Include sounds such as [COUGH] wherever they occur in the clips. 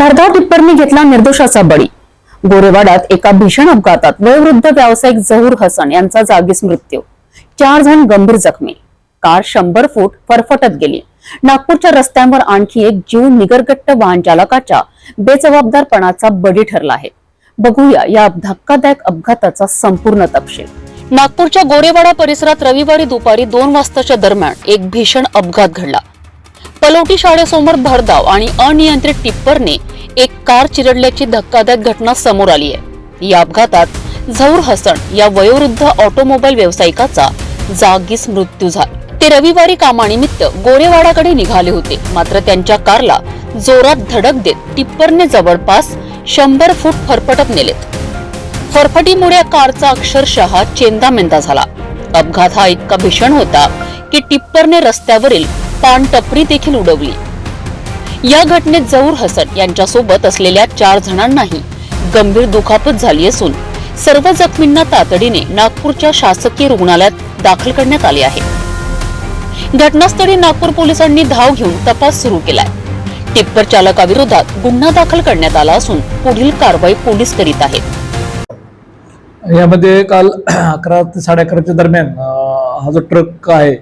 भरधाव टिप्परने घेतला निर्दोषाचा बळी. गोरेवाड्यात एका भीषण अपघातात वयोवृद्ध व्यावसायिक जहूर हसन यांचा जागीच मृत्यू. चार जण गंभीर जखमी. कार शंभर फूट फरफटत गेली. नागपूरच्या रस्त्यांवर आणखी एक जीव निगरगट्ट वाहन चालकाच्या बेजबाबदारपणाचा बळी ठरला आहे. बघूया या धक्कादायक अपघाताचा संपूर्ण तपशील. नागपूरच्या गोरेवाडा परिसरात रविवारी दुपारी दोन वाजताच्या दरम्यान एक भीषण अपघात घडला. पलोटी शाळेसमोर भरधाव आणि अनियंत्रित टिप्परने एक कार चिरडल्याची धक्कादायक घटना समोर आली आहे. या अपघातात झौर हसन या वयोवृद्ध ऑटोमोबाईल व्यावसायिकाचा जागीच मृत्यू झाला. ते रविवारी कामानिमित्त गोरेवाडाकडे निघाले होते. मात्र त्यांच्या कारला जोरात धडक देत टिप्परने जवळपास शंभर फूट फरफटत नेलेत फरफटीमुळे या कारचा अक्षरशः चेंदामेंदा झाला. अपघात हा इतका भीषण होता की टिप्परने रस्त्यावरील पानटपरी देखील उडवली. या घटनेत जहूर हसन यांच्यासोबत असलेल्या चार जणांनाही गंभीर दुखापत झाली असून सर्व जखमींना तातडीने नागपूरच्या शासकीय रुग्णालयात दाखल करण्यात आले आहे. घटनास्थळी नागपूर पोलिसांनी धाव घेऊन तपास सुरू केलाय. टिप्पर चालकाविरोधात गुन्हा दाखल करण्यात आला असून पुढील कारवाई पोलीस करीत आहेत. यामध्ये काल अकरा ते साडे अकराच्या दरम्यान हा जो ट्रक आहे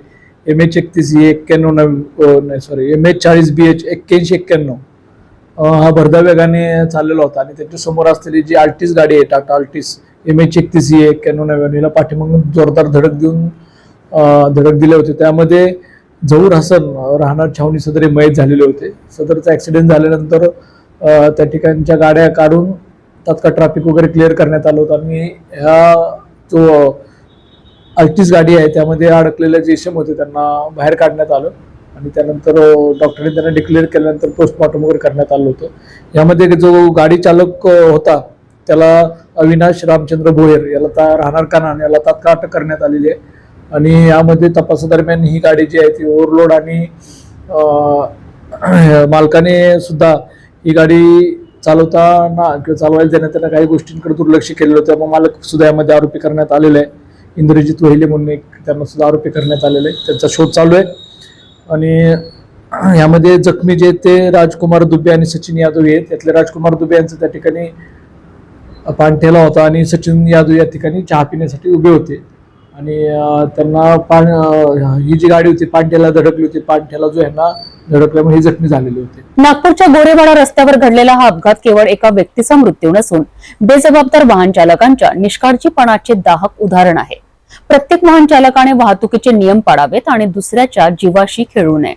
एम एच एकतीस ई एक्क्याण्णव नव सॉरी एम एच चाळीस बी एच एक्क्याऐंशी एक्क्याण्णव. हा भरधाव वेगाने चाललेला होता आणि त्याच्यासमोर असलेली जी आर्टिस गाडी आहे टाटा आर्टिस एम एच एकतीस ई एक्क्याण्णव नव्याण्णव हिला पाठीमागून जोरदार धडक देऊन धडक दिले होते. त्यामध्ये जहूर हसन राहणार छावणी सदरे मयत झालेले होते. सदरचा ॲक्सिडेंट झाल्यानंतर त्या ठिकाणच्या गाड्या काढून तात्काळ ट्रॅफिक वगैरे क्लिअर करण्यात आलं होतं. आणि ह्या जो अल्टीस गाडी आहे त्यामध्ये अडकलेले जे इसम होते त्यांना बाहेर काढण्यात आलं. आणि त्यानंतर डॉक्टरने त्यांना डिक्लेअर केल्यानंतर पोस्टमॉर्टम वगैरे करण्यात आलं होतं. यामध्ये जो गाडी चालक होता त्याला अविनाश रामचंद्र भोयर याला ता राहणार कानान याला तात्काळ अटक करण्यात आलेली आहे. आणि यामध्ये तपासादरम्यान ही गाडी जी आहे ती ओव्हरलोड आणि [CLEARS THROAT] मालकाने सुद्धा ही गाडी चालवताना किंवा चालवायला देण्यात त्यांना काही गोष्टींकडे दुर्लक्ष केलेलं होतं. मग मालक सुद्धा यामध्ये आरोपी करण्यात आलेला आहे. इंद्रजित वहिले म्हणून एक त्यांना सुद्धा आरोपी करण्यात आलेले आहे त्यांचा शोध चालू आहे. आणि यामध्ये जखमी जे ते राजकुमार दुबे आणि सचिन यादव आहेत. त्यातले राजकुमार दुबे यांचं त्या ठिकाणी पाणठेला होता आणि सचिन यादव या ठिकाणी चहा पिण्यासाठी उभे होते. आणि त्यांना पान ही जी गाडी होती पाणठ्याला धडकली होती. पाणठ्याला जो यांना धडकल्यामुळे हे जखमी झालेले होते. नागपूरच्या गोरेवाडा रस्त्यावर घडलेला हा अपघात केवळ एका व्यक्तीचा मृत्यू नसून बेजबाबदार वाहन चालकांच्या निष्काळजीपणाचे दाहक उदाहरण आहे. प्रत्येक वाहन चालकाने वाहतुकीचे नियम पाळावेत आणि दुसऱ्याच्या जीवाशी खेळू नये.